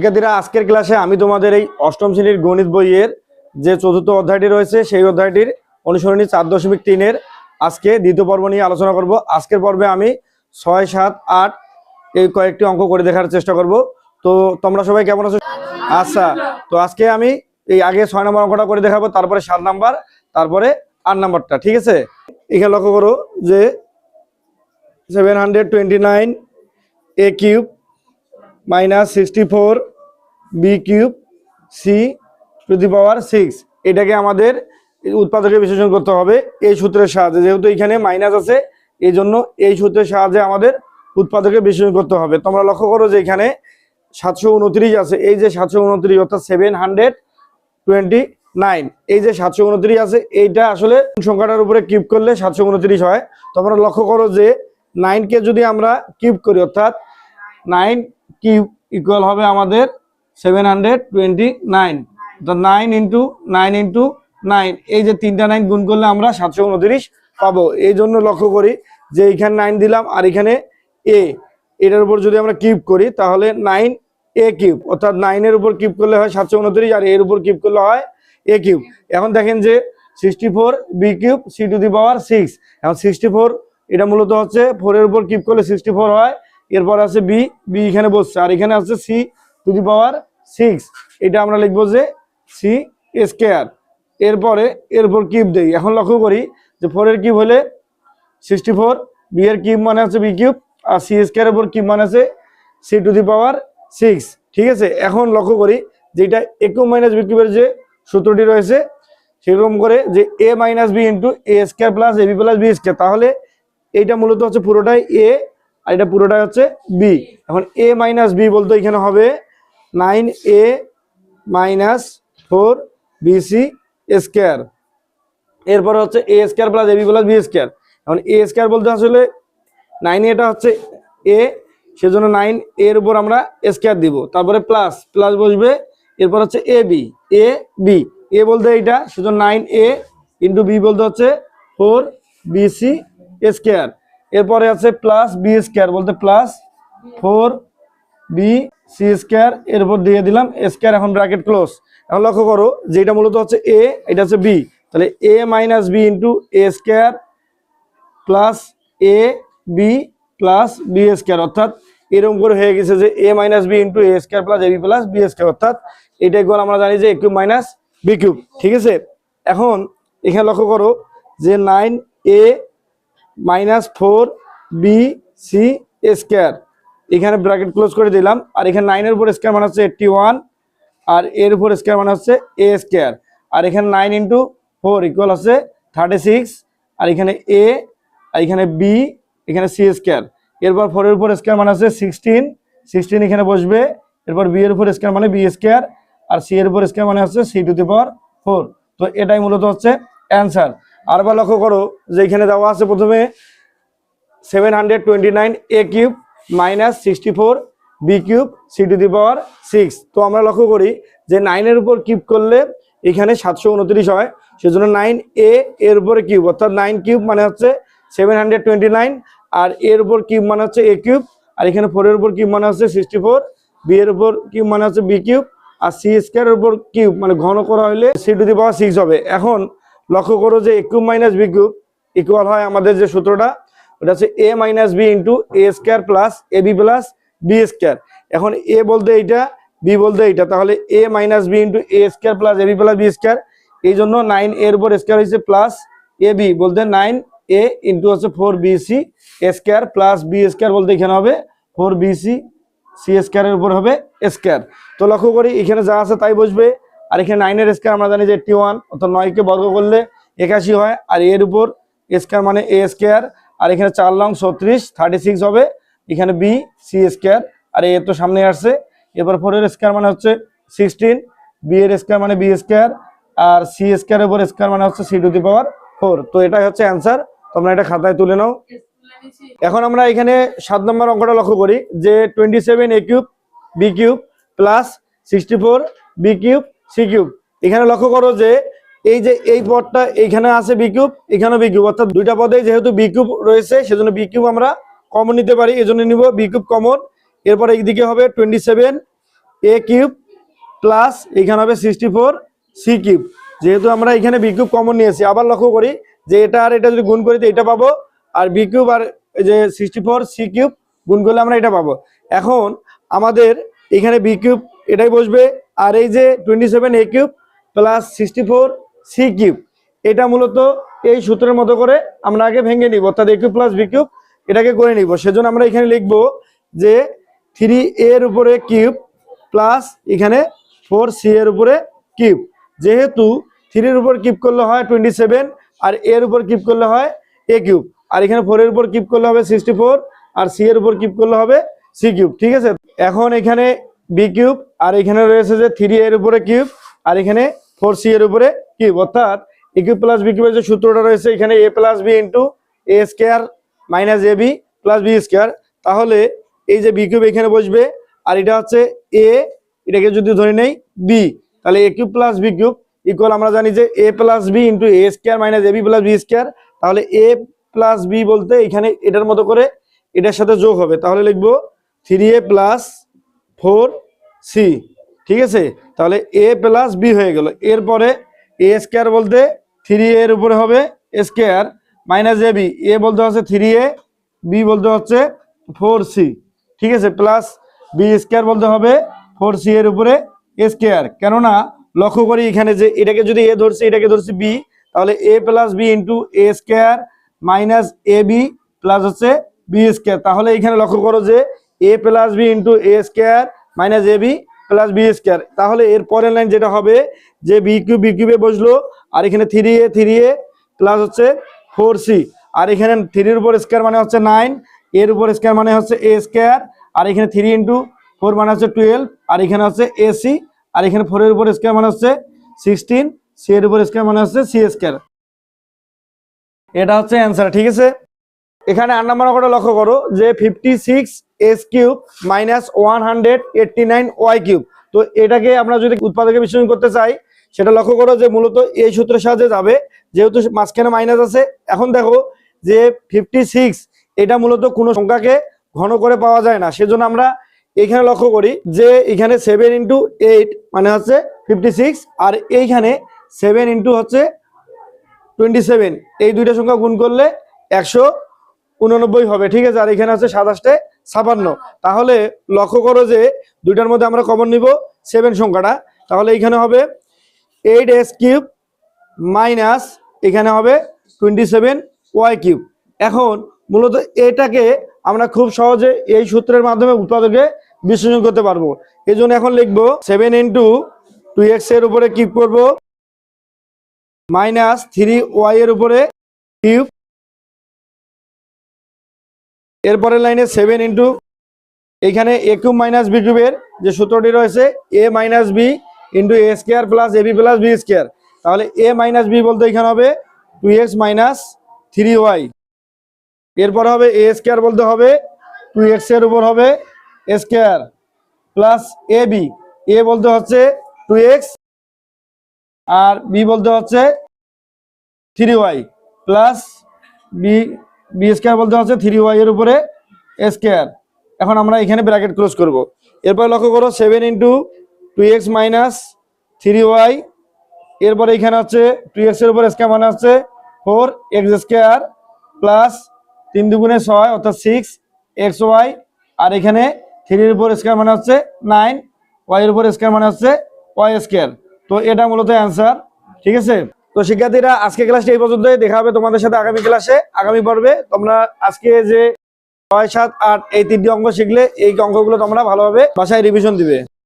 শিক্ষার্থীরা, আজকের ক্লাসে আমি তোমাদের এই অষ্টম শ্রেণির গণিত বইয়ের যে চতুর্থ অধ্যায়টি রয়েছে, সেই অধ্যায়টির অনুসরণী চার দশমিক তিনের আজকে দ্বিতীয় পর্ব নিয়ে আলোচনা করব। আজকের পর্বে আমি ছয়, সাত, আট এই কয়েকটি অঙ্ক করে দেখার চেষ্টা করব। তো তোমরা সবাই কেমন আছো? আচ্ছা তো আজকে আমি এই আগে ছয় নম্বর অঙ্কটা করে দেখাবো, তারপরে সাত নাম্বার, তারপরে আট নাম্বারটা, ঠিক আছে? এখানে লক্ষ্য করো যে seven hundred twenty nine a cube minus sixty four b cube c to the power six এটাকে আমাদের উৎপাদকে বিশ্লেষণ করতে হবে এই সূত্রের সাহায্যে। যেহেতু এখানে মাইনাস আছে এই জন্য এই সূত্রের সাহায্যে আমাদের উৎপাদকে বিশ্লেষণ করতে হবে। তোমরা লক্ষ্য করো যে এখানে সাতশো উনত্রিশ আছে। এই যে সাতশো উনত্রিশ, অর্থাৎ সেভেন হান্ড্রেড টোয়েন্টি নাইন এই যে সাতশো উনত্রিশ আছে, এইটা আসলে সংখ্যাটার উপরে কিউব করলে সাতশো উনত্রিশ হয়? তোমরা লক্ষ্য করো যে নাইনকে যদি আমরা কিউব করি, অর্থাৎ নাইন কিউব ইকুয়াল হবে আমাদের সেভেন হান্ড্রেড টোয়েন্টি নাইন তো nine into nine into nine এই যে তিনটা নাইন গুণ করলে আমরা সাতশো উনত্রিশ পাবো। এই জন্য লক্ষ্য করি যে এখানে নাইন দিলাম আর এখানে এ এটার উপর যদি আমরা কিউব করি, তাহলে নাইন এ কিউব অর্থাৎ নাইনের উপর কিউব করলে হয় সাতশো উনত্রিশ আর এর উপর কিউব করলে হয় এ কিউব এখন দেখেন যে sixty four b cube c to the power six এখন সিক্সটি ফোর এটা মূলত হচ্ছে ফোরের উপর কিউব করলে সিক্সটি ফোর হয়। এরপর আছে বি বি এখানে বসছে। আর এখানে আছে c to the power six এটা আমরা লিখব যে সি স্কোয়ার এরপরে, এরপর কিউব দেই এখন লক্ষ্য করি যে ফোরের কিউব হলে সিক্সটি ফোর বি এর কিউব মানে আছে বি কিউব আর সি স্কোয়ারের উপর কিউব মানে আছে c to the power six ঠিক আছে? এখন লক্ষ্য করি যে এটা একু মাইনাস বি কিউবের যে সূত্রটি রয়েছে, সেরকম করে যে a minus b into a square plus a b plus b square তাহলে এইটা মূলত হচ্ছে পুরোটাই এ আর এটা পুরোটাই হচ্ছে বি এখন এ মাইনাস বি বলতে এখানে হবে nine a minus four b c square. এরপরে হচ্ছে a square plus a b plus b square. এখন এ স্কোয়ার বলতে আসলে নাইন এটা হচ্ছে এ, সেজন্য নাইন এর উপর আমরা স্কোয়ার দিব। তারপরে প্লাস প্লাস বসবে, এরপর হচ্ছে এ বি এ বি। এ বলতে এইটা, সেজন্য নাইন এ ইন্টু বি বলতে হচ্ছে ফোর বিসি স্কোয়ার। এরপরে আছে প্লাস বি স্কোয়ার, বলতে plus four b c square এর উপর দিয়ে দিলাম স্কোয়ার এখন ব্র্যাকেট ক্লোজ এখন লক্ষ্য করো যে এটা মূলত হচ্ছে এ এটা হচ্ছে বি তাহলে a minus b into a square plus a b plus b square অর্থাৎ এরকম করে হয়ে গেছে যে a minus b into a square plus a b plus b square অর্থাৎ এটা ইকুয়াল আমরা জানি যে a cube minus b cube ঠিক আছে? এখন এখানে লক্ষ্য করো যে nine a minus four b c square এখানে ব্র্যাকেট ক্লোজ করে দিলাম। আর এখানে নাইনের উপর স্কোয়ার মানে হচ্ছে এইটটি ওয়ান আর এর উপর স্কোয়ার মানে হচ্ছে এ স্কোয়ার আর এখানে নাইন ইন্টু ফোর ইকুয়াল আছে থার্টি সিক্স আর এখানে এ আর এখানে বি এখানে সি স্কোয়ার এরপর ফোরের উপর স্কোয়ার মানে হচ্ছে সিক্সটিন সিক্সটিন এখানে বসবে। এরপর বি এর উপর স্কোয়ার মানে বি স্কোয়ার আর সি এর উপর স্কোয়ার মানে হচ্ছে c to the power four তো এটাই মূলত হচ্ছে অ্যান্সার আরবার লক্ষ্য করো যে এখানে দেওয়া আছে প্রথমে seven hundred twenty nine a cube minus sixty four b cube c to the power six তো আমরা লক্ষ্য করি যে নাইনের উপর কিউব করলে এখানে সাতশো উনত্রিশ হয়। সেজন্য নাইন এ এর উপরে কিউব অর্থাৎ নাইন কিউব মানে হচ্ছে সেভেন হান্ড্রেড টোয়েন্টি নাইন আর এর উপর কিউব মানে হচ্ছে এ কিউব আর এখানে ফোরের উপর কিউব মানে হচ্ছে সিক্সটি ফোর বি এর উপর কিউব মানে হচ্ছে বি কিউব আর সি স্কোয়ারের উপর কিউব মানে ঘন করা হলে c to the power six হবে। এখন লক্ষ্য করো যে a cube minus b cube equal হয় আমাদের যে সূত্রটা। ওটা হচ্ছে a minus b into a square plus a b plus b square এখন এ বলতে এইটা বি বলতে এইটা। তাহলে a minus b into a square plus a b plus b square এই জন্য নাইন এর উপর স্কোয়ার হয়েছে প্লাস এ বি বলতে নাইন এ ইন্টু হচ্ছে four b c square plus b square বলতে এখানে হবে ফোর বি সি সি স্কোয়ারের উপর হবে স্কোয়ার তো লক্ষ্য করি, এখানে যা আছে তাই বসবে আর এখানে নাইনের স্কোয়ার আমরা জানি যে এইটটি ওয়ান অর্থাৎ নয়কে বর্গ করলে একাশি হয়। আর এর উপর স্কোয়ার মানে এ স্কোয়ার আর এখানে চার লং ছত্রিশ থার্টি সিক্স হবে। এখানে বি সি স্কোয়ার আর এ তো সামনে আসছে। এবার ফোরের স্কোয়ার মানে হচ্ছে সিক্সটিন বি এর স্কোয়ার মানে বি স্কোয়ার আর সি স্কোয়ার উপর স্কোয়ার মানে হচ্ছে c to the power four তো এটাই হচ্ছে অ্যান্সার তোমরা এটা খাতায় তুলে নাও। এখন আমরা এখানে সাত নম্বর অঙ্কটা লক্ষ্য করি যে twenty seven a cube b cube plus sixty four b cube c cube এখানে লক্ষ্য করো যে এই যে এই পদটা এইখানে আছে বি কিউব এখানে বি কিউব অর্থাৎ দুইটা পদে যেহেতু বি কিউব রয়েছে, সেজন্য বি কিউব আমরা কমন নিতে পারি এই জন্য নিব বি কিউব কমন এরপর এইদিকে হবে twenty seven a cube plus এখানে হবে সিক্সটি ফোর সি কিউব যেহেতু আমরা এখানে বি কিউব কমন নিয়েছি, আবার লক্ষ্য করি যে এটা আর এটা যদি গুণ করি তো এটা পাবো, আর বি কিউব আর যে সিক্সটি ফোর সি কিউব গুণ করলে আমরা এটা পাবো। এখন আমাদের এখানে বি কিউব এটাই বসবে, আর এই যে twenty seven a cube plus sixty four c cube. এটা মূলত এই সূত্রের মতো করে আমরা আগে ভেঙে নিব, অর্থাৎ a cube plus b cube, এটাকে করে নিব। সেজন্য আমরা এখানে লিখব যে থ্রি এর উপরে কিউব প্লাস এখানে ফোর সি এর উপরে কিউব। যেহেতু থ্রির উপর কিউব করলে হয় টোয়েন্টি সেভেন আর এর উপর কিউব করলে হয় এ কিউব। আর এখানে ফোরের উপর কিউব করলে হবে সিক্সটি ফোর আর সি এর উপর কিউব করলে হবে সি কিউব, ঠিক আছে? এখন এখানে বি কিউব, আর এখানে রয়েছে যে থ্রি এর উপরে কিউব, আর এখানে ফোর সি এর উপরে কিউব অর্থাৎ কিউব প্লাস বি কিউবের যে সূত্রটা রয়েছে, এখানে a plus b into a square minus a b plus b square তাহলে এই যে বি কিউব এখানে বসবে, আর এটা হচ্ছে এ এটাকে যদি ধরে নেই বি তাহলে a cube plus b cube equal আমরা জানি যে a plus b into a square minus a b plus b square তাহলে এ প্লাস বি বলতে এখানে এটার মতো করে এটার সাথে যোগ হবে। তাহলে লিখব three a plus four c ঠিক আছে? তাহলে এ প্লাস বি হয়ে গেল। এরপরে এ স্কোয়ার বলতে থ্রি এর উপরে হবে square minus a b a বলতে হচ্ছে থ্রি এ বি বলতে হচ্ছে ফোর সি ঠিক আছে? প্লাস বি স্কোয়ার বলতে হবে ফোর সি এর উপরে স্কোয়ার কেননা, লক্ষ্য করি এখানে যে এটাকে যদি এ ধরছি, এটাকে ধরছি বি তাহলে a plus b into a square minus a b plus হচ্ছে বি স্কোয়ার তাহলে এখানে লক্ষ্য করো যে a plus b into a square minus a b plus b square তাহলে এর পরের লাইন যেটা হবে, যে বি কিউব বি কিউবে বসল, আর এখানে three a three a plus হচ্ছে ফোর সি আর এখানে থ্রির উপর স্কোয়ার মানে হচ্ছে নাইন এর উপর স্কোয়ার মানে হচ্ছে এ স্কোয়ার আর এখানে থ্রি ইন্টু ফোর মানে হচ্ছে টুয়েলভ আর এখানে হচ্ছে এসি আর এখানে ফোরের উপর স্কোয়ার মানে হচ্ছে সিক্সটিন সি এর উপর স্কোয়ার মানে হচ্ছে সি স্কোয়ার এটা হচ্ছে অ্যান্সার ঠিক আছে? এখানে আট নম্বর অঙ্কটা লক্ষ্য করো যে fifty six s cube minus one hundred eighty nine y cube তো এটাকে আমরা যদি উৎপাদকে বিশ্লেষণ করতে চাই, সেটা লক্ষ্য করো যে মূলত এই সূত্রের সাহায্যে যাবে। যেহেতু মাঝখানে মাইনাস আছে, এখন দেখো যে ফিফটি সিক্স এটা মূলত কোনো সংখ্যাকে ঘন করে পাওয়া যায় না। সেজন্য আমরা এখানে লক্ষ্য করি যে এখানে সেভেন ইন্টু এইট মানে হচ্ছে ফিফটি সিক্স আর এইখানে সেভেন ইন্টু হচ্ছে টোয়েন্টি সেভেন এই দুইটা সংখ্যা গুণ করলে একশো উননব্বই হবে, ঠিক আছে? আর এখানে আছে সাতাশটে, ছাপান্ন। তাহলে লক্ষ্য করো যে দুইটার মধ্যে আমরা কমন নিব সেভেন সংখ্যাটা। তাহলে এখানে হবে এইট এস কিউব মাইনাস এখানে হবে টোয়েন্টি সেভেন ওয়াই কিউব এখন মূলত এটাকে আমরা খুব সহজে এই সূত্রের মাধ্যমে উৎপাদকে বিশ্লেষণ করতে পারব। এই জন্য এখন লিখব সেভেন ইন্টু টু এক্সের উপরে কিউব করব মাইনাস থ্রি ওয়াই এর উপরে কিউব এরপরের লাইনে সেভেন ইন্টু এখানে এ কিউব মাইনাস বি কিউবের যে সূত্রটি রয়েছে a minus b into a square plus a b plus b square তাহলে এ মাইনাস বি বলতে এখানে হবে two x minus three y এরপর হবে এ স্কোয়ার বলতে হবে টু এক্সের উপর হবে square plus a b a বলতে হচ্ছে টু এক্স আর বি বলতে হচ্ছে three y plus b b square বলতে হচ্ছে থ্রি ওয়াই এর উপরে স্কোয়ার এখন আমরা এখানে ব্র্যাকেট ক্লোজ করব। এরপর লক্ষ্য করো seven into two x minus three y এরপরে এখানে হচ্ছে টু এক্সের উপর স্কোয়ার মানে হচ্ছে ফোর এক্স স্কোয়ার প্লাস তিন দুগুণে ছয় অর্থাৎ সিক্স এক্স ওয়াই আর এখানে থ্রির উপর স্কোয়ার মানে হচ্ছে নাইন ওয়াই এর উপর স্কোয়ার মানে হচ্ছে ওয়াই স্কোয়ার তো এটা মূলত অ্যান্সার ঠিক আছে? তো শিক্ষার্থীরা, আজকে ক্লাসটি এই পর্যন্তই। দেখা হবে তোমাদের সাথে আগামী ক্লাসে। আগামী পর্বে তোমরা আজকে যে ছয়, সাত, আট এই তিনটি অঙ্ক শিখলে, এই অঙ্কগুলো তোমরা ভালোভাবে বাসায় রিভিশন দিবে।